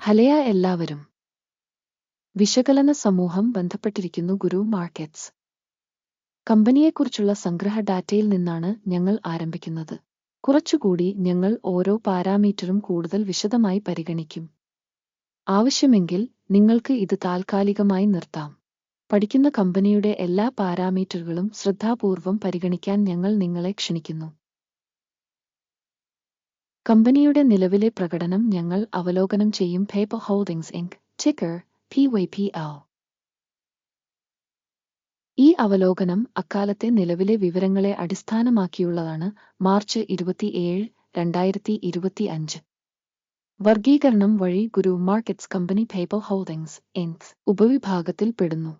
ഹലയ എല്ലാവരും. വിശകലന സമൂഹം ബന്ധപ്പെട്ടിരിക്കുന്നു ഗുരു മാർക്കറ്റ്സ്. കമ്പനിയെക്കുറിച്ചുള്ള സംഗ്രഹ ഡാറ്റയിൽ നിന്നാണ് ഞങ്ങൾ ആരംഭിക്കുന്നത്. കുറച്ചുകൂടി ഞങ്ങൾ ഓരോ പാരാമീറ്ററും കൂടുതൽ വിശദമായി പരിഗണിക്കും. ആവശ്യമെങ്കിൽ നിങ്ങൾക്ക് ഇത് താൽക്കാലികമായി നിർത്താം. പഠിക്കുന്ന കമ്പനിയുടെ എല്ലാ പാരാമീറ്ററുകളും ശ്രദ്ധാപൂർവം പരിഗണിക്കാൻ ഞങ്ങൾ നിങ്ങളെ ക്ഷണിക്കുന്നു. കമ്പനിയുടെ നിലവിലെ പ്രകടനം ഞങ്ങൾ അവലോകനം ചെയ്യും paper holdings inc ticker P Y P L. ഈ അവലോകനം അക്കാലത്തെ നിലവിലെ വിവരങ്ങളെ അടിസ്ഥാനമാക്കിയുള്ളതാണ് മാർച്ച് ഇരുപത്തിയേഴ് രണ്ടായിരത്തി ഇരുപത്തി അഞ്ച് വർഗീകരണം വഴി guru markets company paper holdings inc ഉപവിഭാഗത്തിൽ പെടുന്നു.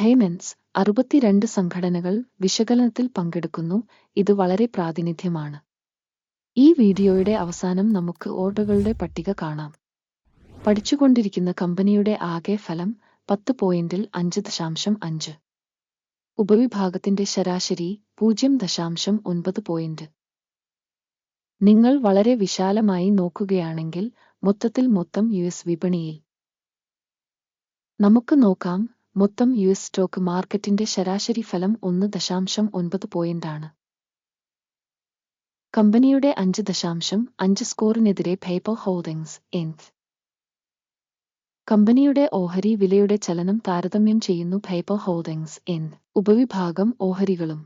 പേയ്മെന്റ്സ് അറുപത്തിരണ്ട് സംഘടനകൾ വിശകലനത്തിൽ പങ്കെടുക്കുന്നു. ഇത് വളരെ പ്രാതിനിധ്യമാണ്. ഈ വീഡിയോയുടെ അവസാനം നമുക്ക് ഓർഡറുകളുടെ പട്ടിക കാണാം. പഠിച്ചുകൊണ്ടിരിക്കുന്ന കമ്പനിയുടെ ആകെ ഫലം പത്ത് പോയിന്റിൽ അഞ്ച് ദശാംശം അഞ്ച്. ഉപവിഭാഗത്തിന്റെ ശരാശരി പൂജ്യം ദശാംശം ഒൻപത് പോയിന്റ്. നിങ്ങൾ വളരെ വിശാലമായി നോക്കുകയാണെങ്കിൽ മൊത്തത്തിൽ മൊത്തം യു എസ് വിപണിയിൽ. നമുക്ക് നോക്കാം മൊത്തം യു എസ് സ്റ്റോക്ക് മാർക്കറ്റിന്റെ ശരാശരി ഫലം ഒന്ന് ദശാംശം ഒൻപത് പോയിന്റാണ് കമ്പനിയുടെ അഞ്ച് ദശാംശം അഞ്ച് സ്കോറിനെതിരെ പേപ്പർ ഹോൾഡിംഗ്സ് എൻസ്. കമ്പനിയുടെ ഓഹരി വിലയുടെ ചലനം താരതമ്യം ചെയ്യുന്നു പേപ്പർ ഹോൾഡിംഗ്സ് എൻ. ഉപവിഭാഗം ഓഹരികളും.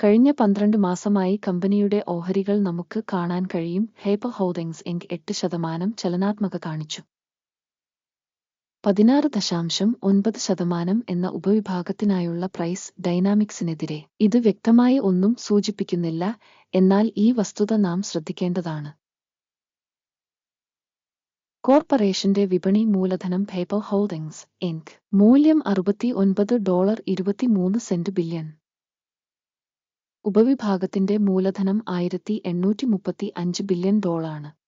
കഴിഞ്ഞ പന്ത്രണ്ട് മാസമായി കമ്പനിയുടെ ഓഹരികൾ നമുക്ക് കാണാൻ കഴിയും. ഹേപ്പർ ഹോൾഡിംഗ്സ് എങ്ക് എട്ട് ശതമാനം ചലനാത്മക കാണിച്ചു. പതിനാറ് ദശാംശം ഒൻപത് ശതമാനം എന്ന ഉപവിഭാഗത്തിനായുള്ള പ്രൈസ് ഡൈനാമിക്സിനെതിരെ. ഇത് വ്യക്തമായി ഒന്നും സൂചിപ്പിക്കുന്നില്ല എന്നാൽ ഈ വസ്തുത നാം ശ്രദ്ധിക്കേണ്ടതാണ്. കോർപ്പറേഷന്റെ വിപണി മൂലധനം പേപ്പർ ഹോൾഡിംഗ്സ് ഇൻക്. മൂല്യം അറുപത്തി ഒൻപത് ഡോളർ ഇരുപത്തിമൂന്ന് സെന്റ് ബില്യൺ. ഉപവിഭാഗത്തിന്റെ മൂലധനം ആയിരത്തി എണ്ണൂറ്റി മുപ്പത്തി അഞ്ച് ബില്യൺ ഡോളാണ്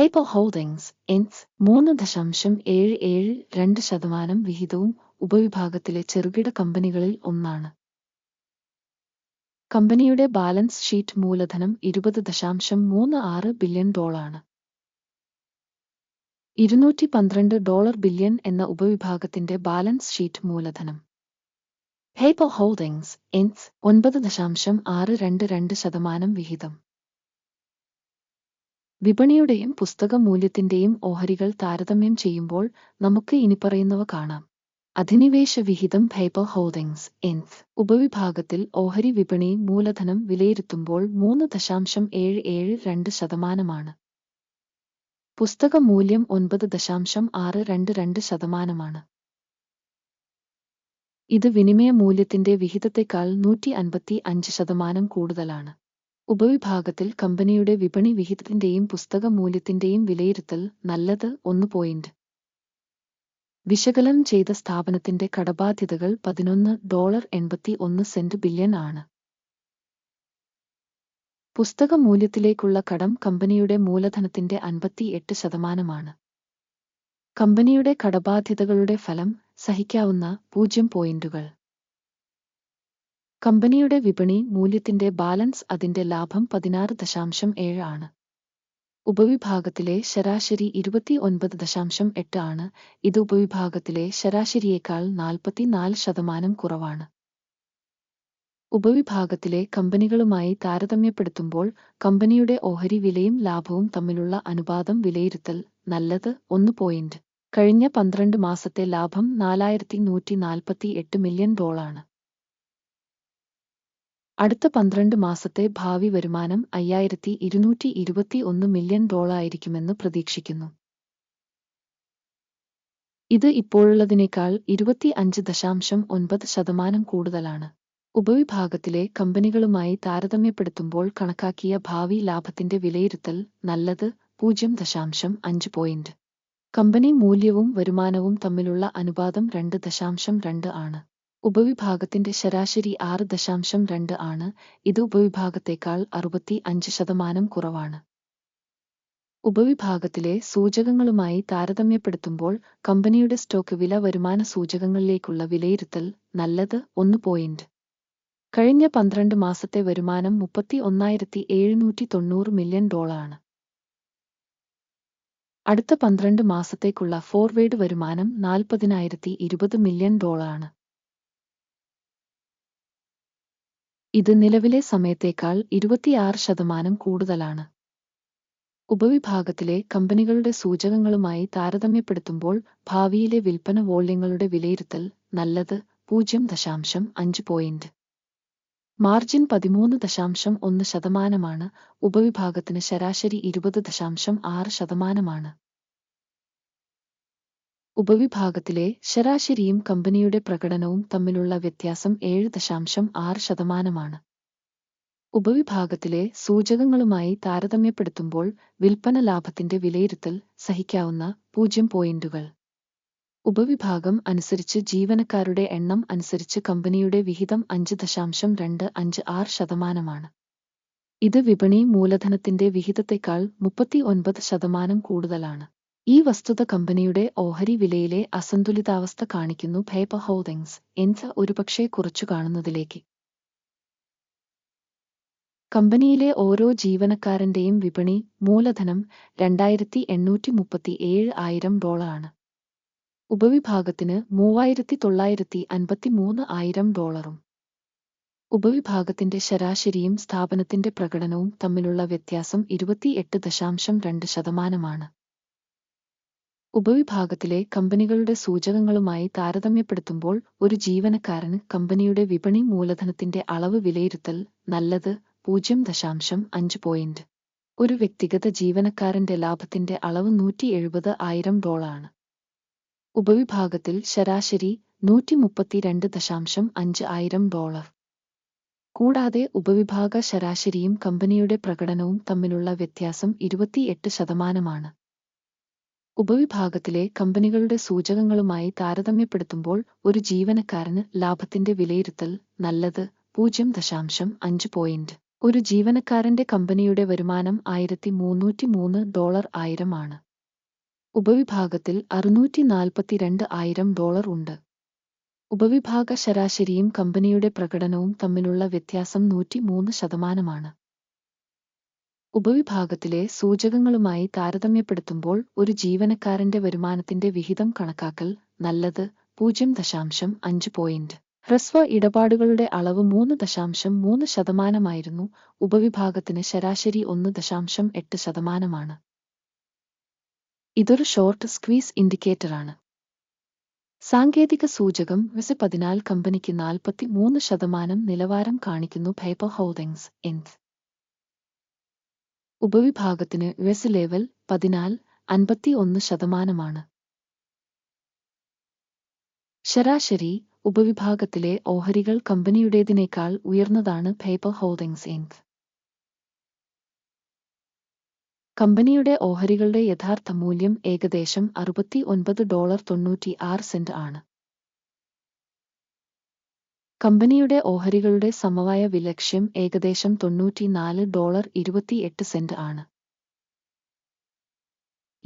പേപ്പർ ഹോൾഡിംഗ്സ് ഇൻസ് മൂന്ന് ദശാംശം ഏഴ് ഏഴ് രണ്ട് ശതമാനം വിഹിതവും ഉപവിഭാഗത്തിലെ ചെറുകിട കമ്പനികളിൽ ഒന്നാണ്. കമ്പനിയുടെ ബാലൻസ് ഷീറ്റ് മൂലധനം ഇരുപത് ദശാംശം മൂന്ന് ആറ് ബില്യൺ ഡോളാണ് ഇരുന്നൂറ്റി പന്ത്രണ്ട് ഡോളർ ബില്യൺ എന്ന ഉപവിഭാഗത്തിന്റെ ബാലൻസ് ഷീറ്റ് മൂലധനം. പേപ്പർ ഹോൾഡിംഗ്സ് ഇൻസ് ഒൻപത് ദശാംശം ആറ് രണ്ട് രണ്ട് ശതമാനം വിഹിതം. വിപണിയുടെയും പുസ്തക മൂല്യത്തിന്റെയും ഓഹരികൾ താരതമ്യം ചെയ്യുമ്പോൾ നമുക്ക് ഇനിപ്പറയുന്നവ കാണാം. അധിനിവേശ വിഹിതം പേപ്പർ ഹോൾഡിംഗ്സ് ഇൻഫ് ഉപവിഭാഗത്തിൽ ഓഹരി വിപണി മൂലധനം വിലയിരുത്തുമ്പോൾ മൂന്ന് ദശാംശം ഏഴ് ഏഴ് രണ്ട് ശതമാനമാണ്. പുസ്തക മൂല്യം ഒൻപത് ദശാംശം ആറ് രണ്ട് രണ്ട് ശതമാനമാണ്. ഇത് വിനിമയ മൂല്യത്തിന്റെ വിഹിതത്തെക്കാൾ നൂറ്റി അൻപത്തി അഞ്ച് ശതമാനം കൂടുതലാണ്. ഉപവിഭാഗത്തിൽ കമ്പനിയുടെ വിപണി വിഹിതത്തിന്റെയും പുസ്തക മൂല്യത്തിന്റെയും വിലയിരുത്തൽ നല്ലത് ഒന്ന് പോയിന്റ് വിശകലനം ചെയ്ത സ്ഥാപനത്തിന്റെ കടബാധ്യതകൾ പതിനൊന്ന് ഡോളർ എൺപത്തി ഒന്ന് സെന്റ് ബില്യൺ ആണ്. പുസ്തക മൂല്യത്തിലേക്കുള്ള കടം കമ്പനിയുടെ മൂലധനത്തിന്റെ അൻപത്തി എട്ട് ശതമാനമാണ്. കമ്പനിയുടെ കടബാധ്യതകളുടെ ഫലം സഹിക്കാവുന്ന പൂജ്യം പോയിന്റുകൾ കമ്പനിയുടെ വിപണി മൂല്യത്തിന്റെ ബാലൻസ് അതിന്റെ ലാഭം പതിനാറ് ദശാംശം ഏഴ് ആണ്. ഉപവിഭാഗത്തിലെ ശരാശരി ഇരുപത്തി ഒൻപത് ദശാംശം എട്ട് ആണ്. ഇത് ഉപവിഭാഗത്തിലെ ശരാശരിയേക്കാൾ നാൽപ്പത്തിനാല് ശതമാനം കുറവാണ്. ഉപവിഭാഗത്തിലെ കമ്പനികളുമായി താരതമ്യപ്പെടുത്തുമ്പോൾ കമ്പനിയുടെ ഓഹരി വിലയും ലാഭവും തമ്മിലുള്ള അനുപാതം വിലയിരുത്തൽ നല്ലത് ഒന്ന് പോയിന്റ്. കഴിഞ്ഞ പന്ത്രണ്ട് മാസത്തെ ലാഭം നാലായിരത്തി നൂറ്റി നാൽപ്പത്തി എട്ട് മില്യൺ ഡോളാണ്. അടുത്ത പന്ത്രണ്ട് മാസത്തെ ഭാവി വരുമാനം അയ്യായിരത്തി ഇരുന്നൂറ്റി ഇരുപത്തി ഒന്ന് മില്യൺ ഡോളായിരിക്കുമെന്ന് പ്രതീക്ഷിക്കുന്നു. ഇത് ഇപ്പോഴുള്ളതിനേക്കാൾ ഇരുപത്തി അഞ്ച് ദശാംശം ഒൻപത് ശതമാനം കൂടുതലാണ്. ഉപവിഭാഗത്തിലെ കമ്പനികളുമായി താരതമ്യപ്പെടുത്തുമ്പോൾ കണക്കാക്കിയ ഭാവി ലാഭത്തിന്റെ വിലയിരുത്തൽ നല്ലത് പൂജ്യം ദശാംശം അഞ്ച് പോയിന്റ്. കമ്പനി മൂല്യവും വരുമാനവും തമ്മിലുള്ള അനുപാതം രണ്ട് ദശാംശം രണ്ട് ആണ്. ഉപവിഭാഗത്തിന്റെ ശരാശരി ആറ് ദശാംശം രണ്ട് ആണ്. ഇത് ഉപവിഭാഗത്തേക്കാൾ അറുപത്തി അഞ്ച് ശതമാനം കുറവാണ്. ഉപവിഭാഗത്തിലെ സൂചകങ്ങളുമായി താരതമ്യപ്പെടുത്തുമ്പോൾ കമ്പനിയുടെ സ്റ്റോക്ക് വില വരുമാന സൂചകങ്ങളിലേക്കുള്ള വിലയിരുത്തൽ നല്ലത് ഒന്ന് പോയിന്റ്. കഴിഞ്ഞ പന്ത്രണ്ട് മാസത്തെ വരുമാനം മുപ്പത്തി ഒന്നായിരത്തി എഴുന്നൂറ്റി തൊണ്ണൂറ് മില്യൺ ഡോളറാണ്. അടുത്ത പന്ത്രണ്ട് മാസത്തേക്കുള്ള ഫോർവേഡ് വരുമാനം നാൽപ്പതിനായിരത്തി ഇരുപത് മില്യൺ ഡോളറാണ്. ഇത് നിലവിലെ സമയത്തേക്കാൾ ഇരുപത്തിയാറ് ശതമാനം കൂടുതലാണ്. ഉപവിഭാഗത്തിലെ കമ്പനികളുടെ സൂചകങ്ങളുമായി താരതമ്യപ്പെടുത്തുമ്പോൾ ഭാവിയിലെ വിൽപ്പന വോള്യങ്ങളുടെ വിലയിരുത്തൽ നല്ലത് പൂജ്യം ദശാംശം അഞ്ച് പോയിന്റ്. മാർജിൻ പതിമൂന്ന് ദശാംശം ഒന്ന് ശതമാനമാണ്. ഉപവിഭാഗത്തിന് ശരാശരി ഇരുപത് ദശാംശം ആറ് ശതമാനമാണ്. ഉപവിഭാഗത്തിലെ ശരാശരിയും കമ്പനിയുടെ പ്രകടനവും തമ്മിലുള്ള വ്യത്യാസം ഏഴ് ദശാംശം ആറ് ശതമാനമാണ്. ഉപവിഭാഗത്തിലെ സൂചകങ്ങളുമായി താരതമ്യപ്പെടുത്തുമ്പോൾ വിൽപ്പന ലാഭത്തിന്റെ വിലയിരുത്തൽ സഹിക്കാവുന്ന പൂജ്യം പോയിന്റുകൾ. ഉപവിഭാഗം അനുസരിച്ച് ജീവനക്കാരുടെ എണ്ണം അനുസരിച്ച് കമ്പനിയുടെ വിഹിതം അഞ്ച് ദശാംശം രണ്ട് അഞ്ച് ആറ് ശതമാനമാണ്. ഇത് വിപണി മൂലധനത്തിന്റെ വിഹിതത്തെക്കാൾ മുപ്പത്തി ഒൻപത് ശതമാനം കൂടുതലാണ്. ഈ വസ്തുത കമ്പനിയുടെ ഓഹരി വിലയിലെ അസന്തുലിതാവസ്ഥ കാണിക്കുന്നു പേപ്പർ ഹോൾഡിംഗ്സ് എൻസ ഒരുപക്ഷെ കുറച്ചു കാണുന്നതിലേക്ക്. കമ്പനിയിലെ ഓരോ ജീവനക്കാരന്റെയും വിപണി മൂലധനം രണ്ടായിരത്തി എണ്ണൂറ്റി മുപ്പത്തി ഏഴ് ആയിരം ഡോളറാണ്. ഉപവിഭാഗത്തിന് മൂവായിരത്തി തൊള്ളായിരത്തി അൻപത്തി മൂന്ന് ആയിരം ഡോളറും. ഉപവിഭാഗത്തിന്റെ ശരാശരിയും സ്ഥാപനത്തിന്റെ പ്രകടനവും തമ്മിലുള്ള വ്യത്യാസം ഇരുപത്തിയെട്ട് ദശാംശം രണ്ട് ശതമാനമാണ്. ഉപവിഭാഗത്തിലെ കമ്പനികളുടെ സൂചകങ്ങളുമായി താരതമ്യപ്പെടുത്തുമ്പോൾ ഒരു ജീവനക്കാരന് കമ്പനിയുടെ വിപണി മൂലധനത്തിന്റെ അളവ് വിലയിരുത്തൽ നല്ലത് പൂജ്യം ദശാംശം അഞ്ച് പോയിന്റ് ഒരു വ്യക്തിഗത ജീവനക്കാരന്റെ ലാഭത്തിന്റെ അളവ് നൂറ്റി എഴുപത് ആയിരം ഡോളാണ് ഉപവിഭാഗത്തിൽ ശരാശരി നൂറ്റി മുപ്പത്തിരണ്ട് ദശാംശം അഞ്ച് ആയിരം ഡോളർ കൂടാതെ ഉപവിഭാഗ ശരാശരിയും കമ്പനിയുടെ പ്രകടനവും തമ്മിലുള്ള വ്യത്യാസം ഇരുപത്തിയെട്ട് ശതമാനമാണ്. ഉപവിഭാഗത്തിലെ കമ്പനികളുടെ സൂചകങ്ങളുമായി താരതമ്യപ്പെടുത്തുമ്പോൾ ഒരു ജീവനക്കാരന് ലാഭത്തിന്റെ വിലയിരുത്തൽ നല്ലത് പൂജ്യം ദശാംശം അഞ്ച് പോയിന്റ് ഒരു ജീവനക്കാരന്റെ കമ്പനിയുടെ വരുമാനം ആയിരത്തി മൂന്നൂറ്റി മൂന്ന് ഡോളർ ആയിരം ആണ്. ഉപവിഭാഗത്തിൽ അറുന്നൂറ്റി നാൽപ്പത്തിരണ്ട് ആയിരം ഡോളർ ഉണ്ട്. ഉപവിഭാഗ ശരാശരിയും കമ്പനിയുടെ പ്രകടനവും തമ്മിലുള്ള വ്യത്യാസം നൂറ്റി മൂന്ന് ശതമാനമാണ്. ഉപവിഭാഗത്തിലെ സൂചകങ്ങളുമായി താരതമ്യപ്പെടുത്തുമ്പോൾ ഒരു ജീവനക്കാരന്റെ വരുമാനത്തിന്റെ വിഹിതം കണക്കാക്കൽ നല്ലത് പൂജ്യം ദശാംശം അഞ്ച് പോയിന്റ് ഹ്രസ്വ ഇടപാടുകളുടെ അളവ് മൂന്ന് ദശാംശം മൂന്ന് ശതമാനമായിരുന്നു. ഉപവിഭാഗത്തിന് ശരാശരി ഒന്ന് ദശാംശം എട്ട് ശതമാനമാണ്. ഇതൊരു ഷോർട്ട് സ്ക്വീസ് ഇൻഡിക്കേറ്ററാണ് സാങ്കേതിക സൂചകം വിസ പതിനാല് കമ്പനിക്ക് നാൽപ്പത്തി മൂന്ന് ശതമാനം നിലവാരം കാണിക്കുന്നു പേപ്പർ ഹോൾഡിംഗ്സ് എന്ത് ഉപവിഭാഗത്തിന് വെസ് ലെവൽ പതിനാൽ അൻപത്തി ഒന്ന് ശതമാനമാണ്. ശരാശരി ഉപവിഭാഗത്തിലെ ഓഹരികൾ കമ്പനിയുടേതിനേക്കാൾ ഉയർന്നതാണ് പേപ്പർ ഹോൾഡിംഗ്സ് ഇൻക്. കമ്പനിയുടെ ഓഹരികളുടെ യഥാർത്ഥ മൂല്യം ഏകദേശം അറുപത്തി ഒൻപത് ഡോളർ തൊണ്ണൂറ്റി ആറ് സെന്റ് ആണ്. കമ്പനിയുടെ ഓഹരികളുടെ സമവായ വിലക്ഷ്യം ഏകദേശം തൊണ്ണൂറ്റിനാല് ഡോളർ ഇരുപത്തിയെട്ട് സെന്റ് ആണ്.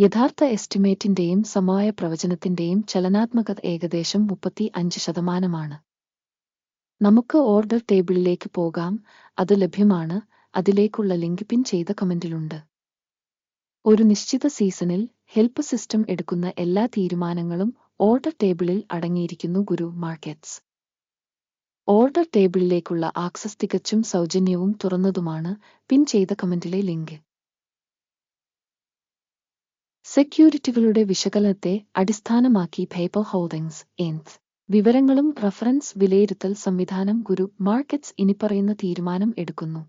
യഥാർത്ഥ എസ്റ്റിമേറ്റിന്റെയും സമവായ പ്രവചനത്തിന്റെയും ചലനാത്മകത ഏകദേശം മുപ്പത്തി അഞ്ച് ശതമാനമാണ്. നമുക്ക് ഓർഡർ ടേബിളിലേക്ക് പോകാം. അത് ലഭ്യമാണ്. അതിലേക്കുള്ള ലിങ്ക് പിൻ ചെയ്ത കമന്റിലുണ്ട്. ഒരു നിശ്ചിത സീസണിൽ ഹെൽപ്പ് സിസ്റ്റം എടുക്കുന്ന എല്ലാ തീരുമാനങ്ങളും ഓർഡർ ടേബിളിൽ അടങ്ങിയിരിക്കുന്നു ഗുരു മാർക്കറ്റ്സ്. ഓർഡർ ടേബിളിലേക്കുള്ള ആക്സസ് തികച്ചും സൗജന്യവും തുറന്നതുമാണ് പിൻ ചെയ്ത കമന്റിലെ ലിങ്ക്. സെക്യൂരിറ്റികളുടെ വിശകലനത്തെ അടിസ്ഥാനമാക്കി പേപ്പർ ഹോൾഡിംഗ്സ് എൻസ് വിവരങ്ങളും റഫറൻസ് വിലയിരുത്തൽ സംവിധാനം ഗുരു മാർക്കറ്റ്സ് ഇനിപ്പറയുന്ന തീരുമാനം എടുക്കുന്നു.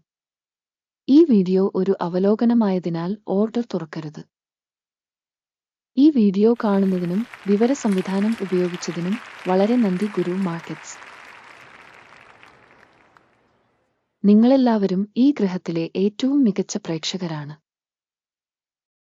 ഈ വീഡിയോ ഒരു അവലോകനമായതിനാൽ ഓർഡർ തുറക്കരുത്. ഈ വീഡിയോ കാണുന്നതിനും വിവര സംവിധാനം ഉപയോഗിച്ചതിനും വളരെ നന്ദി ഗുരു മാർക്കറ്റ്സ്. നിങ്ങളെല്ലാവരും ഈ ഗ്രഹത്തിലെ ഏറ്റവും മികച്ച പ്രേക്ഷകരാണ്.